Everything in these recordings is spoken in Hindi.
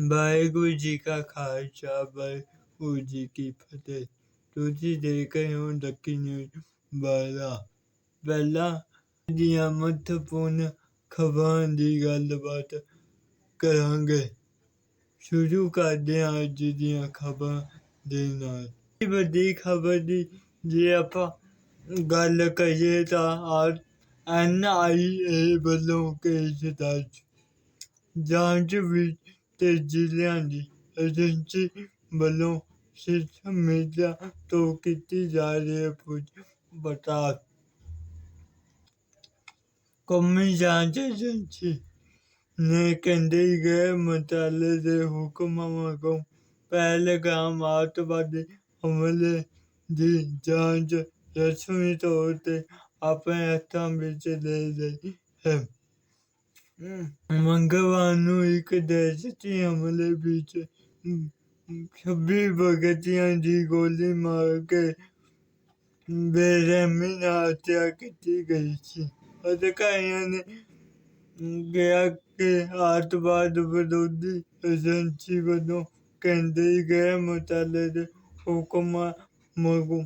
ਵਾਹਿਗੁਰੂ ਜੀ ਕਾ ਖਾਲਸਾ ਵਾਹਿਗੁਰੂ ਜੀ ਕੀ ਫਤਿਹ ਤੁਸੀਂ ਦੇਖ ਰਹੇ ਹੋ ਲੱਕੀ ਨਿਊਜ਼ ਵਾਲਾ ਪਹਿਲਾਂ ਦੀਆਂ ਮਹੱਤਵਪੂਰਨ ਖਬਰਾਂ ਦੀ ਗੱਲਬਾਤ ਕਰਾਂਗੇ ਸ਼ੁਰੂ ਕਰਦੇ ਹਾਂ ਅੱਜ ਦੀਆਂ ਖਬਰਾਂ ਦੇ ਨਾਲ ਇਹ ਵੱਡੀ ਖਬਰ ਦੀ ਜੇ ਆਪਾਂ ਗੱਲ ਕਰੀਏ ਤਾਂ ਐਨ ਆਈ ਏ ਵੱਲੋਂ ਕੇਸ ਦਰਜ ਜਾਂਚ ਵਿੱਚ ਤੇ ਜ਼ਿਲ੍ਹਿਆਂ ਦੀ ਏਜੰਸੀ ਵੱਲੋਂ ਸਿਸਟਮ ਮੀਡੀਆ ਤੋਂ ਕੀਤੀ ਜਾ ਰਹੀ ਹੈ ਪੁੱਛ ਪੜਤਾਲ ਕੌਮੀ ਜਾਂਚ ਏਜੰਸੀ ਨੇ ਕਹਿੰਦੇ ਗਏ ਮੰਤਰਾਲੇ ਦੇ ਹੁਕਮਾਂ ਵਾਂਗੂ ਪਹਿਲਗਾਮ ਅੱਤਵਾਦੀ ਹਮਲੇ ਦੀ ਜਾਂਚ ਰਸਮੀ ਤੌਰ ਤੇ ਆਪਣੇ ਹੱਥਾਂ ਵਿੱਚ ਲੈ ਲਈ ਹੈ मंगवानुक दहशती हमले पीछे। छब्बीस भगतिया जी गोली मारकर बेरहमी हत्या की गई थी। अधिकारियों ने गया के आतवाद विरोधी एजेंसी वालों केंद्रीय गृह मुताले हुक्म मगो।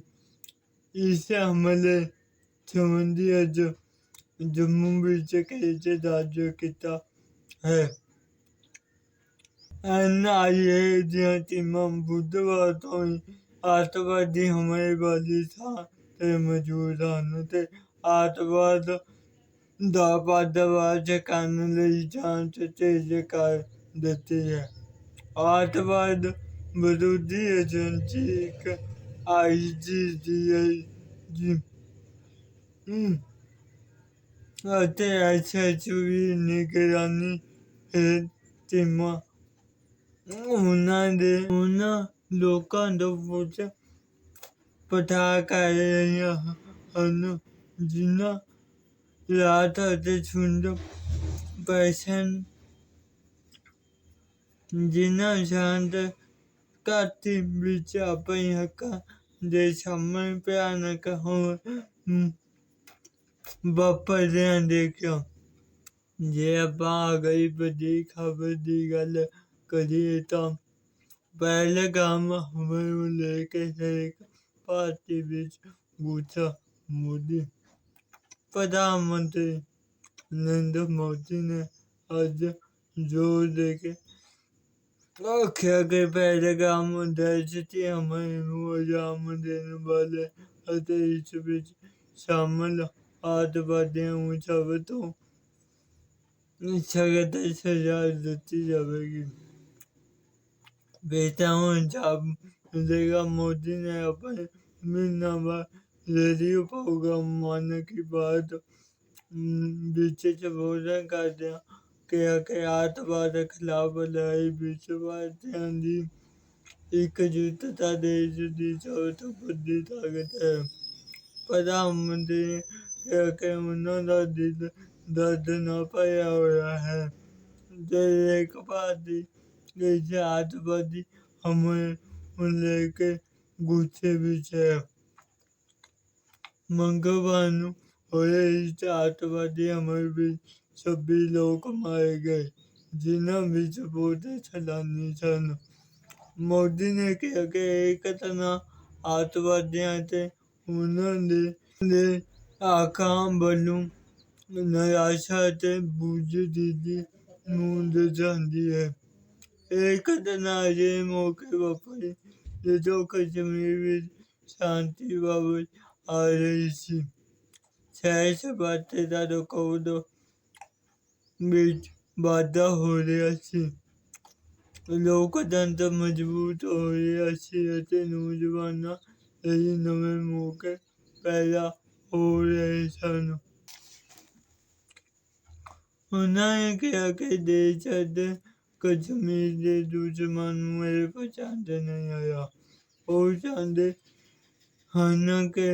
इस हमले संबंधी अज ਵਾਂਗੂ ਇਸ ਹਮਲੇ ਸੰਬੰਧੀ ਅੱਜ ਜੰਮੂ ਵਿੱਚ ਕੇਸ ਦਰਜ ਕੀਤਾ ਹੈ ਐਨਆਈਏ ਦੀਆਂ ਟੀਮਾਂ ਬੁੱਧਵਾਰ ਤੋਂ ਹੀ ਅੱਤਵਾਦੀ ਹਮਲੇ ਵਾਲੀ ਥਾਂ ਤੇ ਮੌਜੂਦ ਹਨ ਤੇ ਅੱਤਵਾਦ ਦਾ ਪਰਦਾਫਾਸ਼ ਕਰਨ ਲਈ ਜਾਂਚ ਤੇਜ਼ ਕਰ ਦਿੱਤੀ ਹੈ ਅੱਤਵਾਦ ਵਿਰੋਧੀ ਏਜੰਸੀ ਇੱਕ ਆਈਜੀਡੀਆਈ ਅਤੇ ਐਸਐਚਵੀ ਨਿਗਰਾਨੀ ਹੇਠ ਟੀਮਾਂ ਉਹਨਾਂ ਦੇ ਉਹਨਾਂ ਲੋਕਾਂ ਤੋਂ ਪੁੱਛ ਪੜਤਾਲ ਕਰ ਰਹੀਆਂ ਹਨ ਜਿਨ੍ਹਾਂ ਰਾਤ ਅਤੇ ਸੁੰਦਰ ਪੈਸ਼ਨ ਜਿਨ੍ਹਾਂ ਸ਼ਾਂਤ ਘਾਟੀ ਵਿੱਚ ਆਪਣੇ ਹੱਕਾਂ ਦੇ ਸਾਹਮਣੇ ਭਿਆਨਕ ਹਮਲਾ ਵਾਪਰਦਿਆਂ ਦੇਖਿਆ ਜੇ ਆਪਾਂ ਅਗਲੀ ਵੱਡੀ ਖਬਰ ਦੀ ਗੱਲ ਕਰੀਏ ਤਾਂ ਪਹਿਲਗਾਮ ਹਮਲੇ ਨੂੰ ਲੈ ਕੇ ਹਰੇਕ ਭਾਰਤੀ ਵਿੱਚ ਗੁੱਸਾ ਮੋਦੀ ਪ੍ਰਧਾਨ ਮੰਤਰੀ ਨਰਿੰਦਰ ਮੋਦੀ ਨੇ ਅੱਜ ਜ਼ੋਰ ਦੇ ਕੇ ਆਖਿਆ ਕਿ ਪਹਿਲਗਾਮ ਦਹਿਸ਼ਤੀ ਹਮਲੇ ਨੂੰ ਅੰਜਾਮ ਦੇਣ ਵਾਲੇ ਅਤੇ ਇਸ ਵਿੱਚ आठ बातें હું જાવે તો સગતેસ હજાર देती जाएगी। बेटा हूँ, जब देगा मोदी ने अपने मीनाबाद रेडियो प्रोग्राम मानने की बात बीचे से भोजन कर दिया। क्या कि आतंकवाद के खिलाफ लड़ाई, बीच बार ध्यान दी एकजुटता देश दी जो तो बुद्धि ताकत है। प्रधानमंत्री ਕਿ ਉਹਨਾਂ ਦਾ ਦਿਲ ਦਰਦ ਨਾਲ ਭਰਿਆ ਹੋਇਆ ਹੈ ਤੇ ਇੱਕ ਭਾਰਤੀ ਇਸ ਅੱਤਵਾਦੀ ਹਮਲੇ ਨੂੰ ਲੈ ਕੇ ਗੁੱਸੇ ਵਿੱਚ ਹੈ ਮੰਗਲਵਾਰ ਨੂੰ ਹੋਏ ਇਸ ਅੱਤਵਾਦੀ ਹਮਲੇ ਵਿੱਚ ਛੱਬੀ ਲੋਕ ਮਾਰੇ ਗਏ ਜਿਨ੍ਹਾਂ ਵਿੱਚ ਬਹੁਤੇ ਸੈਲਾਨੀ ਸਨ ਮੋਦੀ ਨੇ ਕਿਹਾ ਕਿ ਇਹ ਘਟਨਾ ਅੱਤਵਾਦੀਆਂ ਤੇ ਉਹਨਾਂ ਦੇ ਦੇ ਵੱਲੋਂ ਨਿਰਾਸ਼ਾ ਅਤੇ ਬੁਜ਼ਦਿਲੀ ਨੂੰ ਦਰਸਾਉਂਦੀ ਹੈ। ਇਹ ਘਟਨਾ ਅਜਿਹੇ ਮੌਕੇ ਵਾਪਰੀ ਜਦੋਂ ਕਸ਼ਮੀਰ ਵਿੱਚ ਸ਼ਾਂਤੀ ਵਾਪਸ ਆ ਰਹੀ ਸੀ। ਸੈਰ ਸਪਾਟੇ ਦਾ ਰਿਕਾਰਡ ਵਿੱਚ ਵਾਧਾ ਹੋ ਰਿਹਾ ਸੀ। ਲੋਕਤੰਤਰ ਮਜ਼ਬੂਤ ਹੋ ਰਿਹਾ ਸੀ ਅਤੇ ਨੌਜਵਾਨਾਂ ਲਈ ਨਵੇਂ ਮੌਕੇ ਪੈਦਾ oraison. Onlara que aquele chate Kashmir के दुश्मन मेरे को शांत नहीं आया और शांत हना के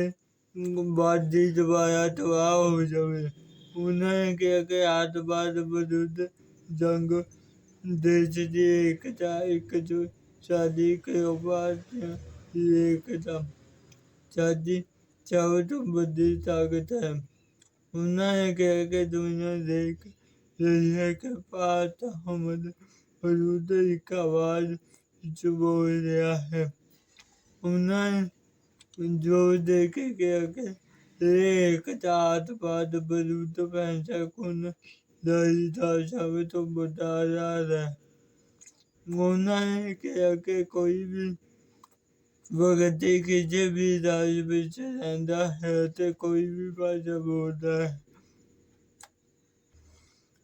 बाद दबाया तो आ हो जाए उन्हें क्या के हाथ बाद बदूद जंग देश की एकता एक जो शादी के बाद एकता शादी चाहो तो बुद्धि ताकत है उन्ना कह के दुनिया देख रही है। कि पाता हमद हजूदरी का आवाज़ चुप गया है। उन्ना जो देखे के कह के पात पैसा सब तो बता रहा। है कह के कोई भी ਵਗਤੇ ਕਿਸੇ ਵੀ ਰਾਜ ਵਿੱਚ ਰਹਿੰਦਾ ਹੈ ਤੇ ਕੋਈ ਵੀ ਭਾਸ਼ਾ ਬੋਲਦਾ ਹੈ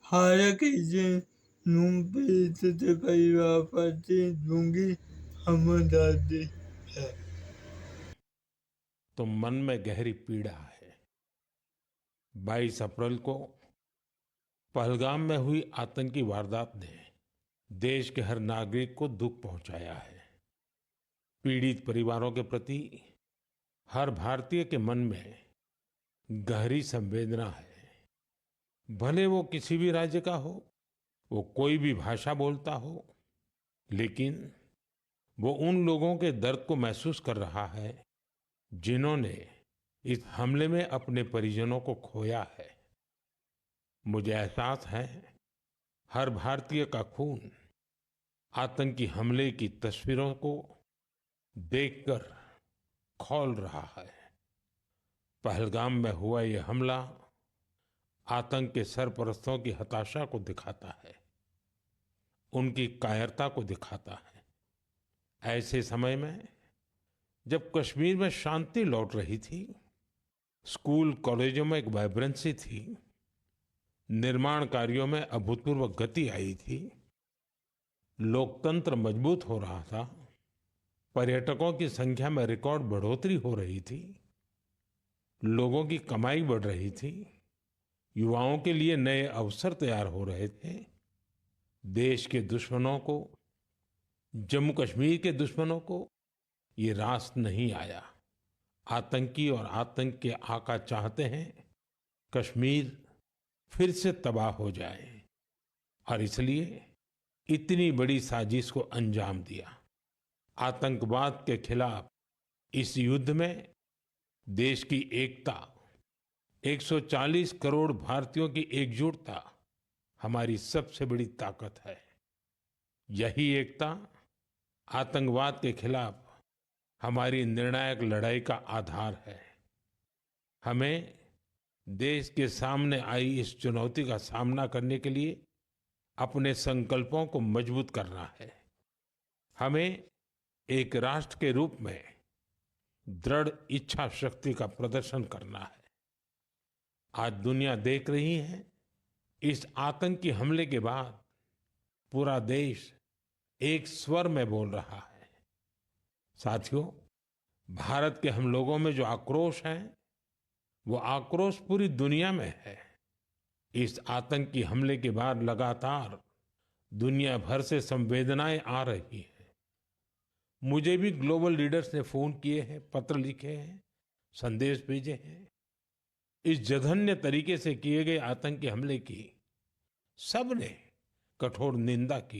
ਹਰ ਕਿਸੇ ਨੂੰ ਪ੍ਰੀਤ ਤੇ ਪਰਿਵਾਰ ਪ੍ਰਤੀ ਡੂੰਗੀ ਹਮਦਰਦੀ है तो मन में गहरी पीड़ा है 22 अप्रैल को पहलगाम में हुई आतंकी वारदात ने देश के हर नागरिक को दुख पहुंचाया है पीड़ित परिवारों के प्रति हर भारतीय के मन में गहरी संवेदना है। भले वो किसी भी राज्य का हो, वो कोई भी भाषा बोलता हो, लेकिन वो उन लोगों के दर्द को महसूस कर रहा है जिन्होंने इस हमले में अपने परिजनों को खोया है। मुझे एहसास है, हर भारतीय का खून आतंकी हमले की तस्वीरों को देखकर खौल रहा है। पहलगाम में हुआ ये हमला आतंक के सरपरस्तों की हताशा को दिखाता है। उनकी कायरता को दिखाता है। ऐसे समय में जब कश्मीर में शांति लौट रही थी, स्कूल, कॉलेजों में एक वाइब्रेंसी थी, निर्माण कार्यों में अभूतपूर्व गति आई थी, लोकतंत्र मज़बूत हो रहा था पर्यटकों की संख्या में रिकॉर्ड बढ़ोतरी हो रही थी। लोगों की कमाई बढ़ रही थी। युवाओं के लिए नए अवसर तैयार हो रहे थे। देश के दुश्मनों को, जम्मू कश्मीर के दुश्मनों को ये रास नहीं आया। आतंकी और आतंक के आका चाहते हैं कश्मीर फिर से तबाह हो जाए। और इसलिए इतनी बड़ी साजिश को अंजाम दिया। आतंकवाद के खिलाफ इस युद्ध में देश की एकता 140 करोड़ भारतीयों की एकजुटता हमारी सबसे बड़ी ताकत है। यही एकता आतंकवाद के खिलाफ हमारी निर्णायक लड़ाई का आधार है। हमें देश के सामने आई इस चुनौती का सामना करने के लिए अपने संकल्पों को मज़बूत करना है। हमें एक राष्ट्र के रूप में दृढ़ इच्छा शक्ति का प्रदर्शन करना है। आज दुनिया देख रही है, इस आतंकी हमले के बाद पूरा देश एक स्वर में बोल रहा है। साथियों, भारत के हम लोगों में जो आक्रोश है, वो आक्रोश पूरी दुनिया में है। इस आतंकी हमले के बाद लगातार दुनिया भर से संवेदनाएँ आ रही हैं। मुझे भी ग्लोबल लीडर्स ने फ़ोन किए हैं, पत्र लिखे हैं, संदेश भेजे हैं। इस जघन्य तरीके से किए गए आतंकी हमले की सबने कठोर निंदा की।